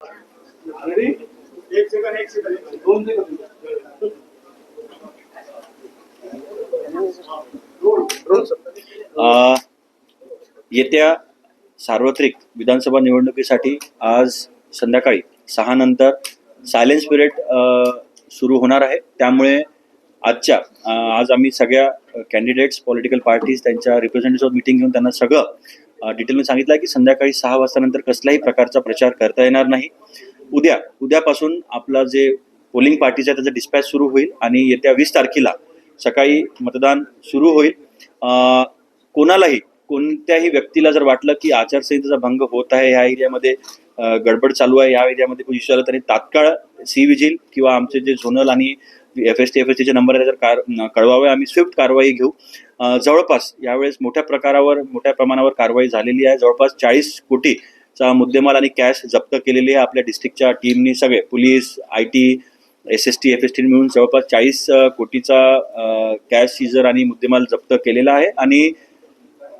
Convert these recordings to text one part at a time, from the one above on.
एक सेकंड एक सेकंड दोन अ, येत्या सार्वत्रिक विधानसभा निवडणुकीसाठी आज संध्याकाळी सहा नंतर सायलेन्स पिरियड सुरू होणार आहे. त्यामुळे आजच्या आज आम्ही सगळ्या कॅन्डिडेट्स पॉलिटिकल पार्टीज त्यांच्या रिप्रेझेंटेटिव्ह मिटिंग घेऊन त्यांना सगळं डिटेलमध्ये सांगितलं आहे की संध्याकाळी सहा वाजतानंतर कसल्याही प्रकारचा प्रचार करता येणार नाही. उद्या उद्यापासून आपला जे पोलिंग पार्टीचा त्याचा डिस्पॅच सुरू होईल आणि येत्या वीस तारखेला सकाळी मतदान सुरू होईल. कोणालाही कोणत्याही व्यक्तीला जर वाटलं की आचारसंहितेचा भंग होत आहे ह्या एरियामध्ये गडबड चालू आहे या एरियामध्ये कोणी इश्यू आला तरी तात्काळ सी विजिल किंवा आमचे जे झोनल आणि F S T F S टीचे नंबर आहे जर कार कळवावे आम्ही स्विफ्ट कारवाई घेऊ. जवळपास यावेळेस मोठ्या प्रकारावर मोठ्या प्रमाणावर कारवाई झालेली आहे. जवळपास चाळीस कोटीचा मुद्देमाल आणि कॅश जप्त केलेली आहे आपल्या डिस्ट्रिक्टच्या टीमनी सगळे. Police I T S S T F S T मिळून जवळपास चाळीस कोटीचा कॅश सीजर आणि मुद्देमाल जप्त केलेला आहे. आणि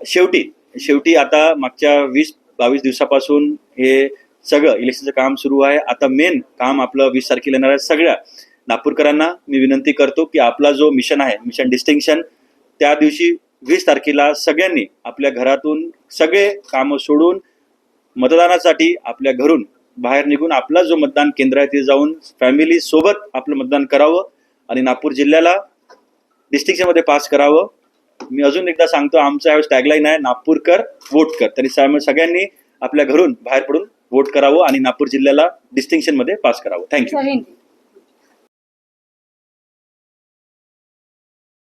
शेवटी शेवटी आता मागच्या वीस बावीस दिवसापासून हे सगळं इलेक्शनचं काम सुरू आहे. आता मेन काम आपलं वीस तारखेला येणार आहे सगळ्या नागपूरकरांना मी विनंती करतो की आपला जो मिशन आहे मिशन डिस्टिंक्शन त्या दिवशी वीस तारखेला सगळ्यांनी आपल्या घरातून सगळे कामं सोडून मतदानासाठी आपल्या घरून बाहेर निघून आपला जो मतदान केंद्र आहे ते जाऊन फॅमिली सोबत आपलं मतदान करावं आणि नागपूर जिल्ह्याला डिस्ट्रिक्टमध्ये पास करावं. मी अजून एकदा सांगतो आमचा यावेळेस टॅगलाईन आहे नागपूरकर वोट कर. तरी सगळ्यांनी आपल्या घरून बाहेर पडून वोट करावं आणि नागपूर जिल्ह्याला डिस्टिंक्शनमध्ये पास करावं. थँक्यू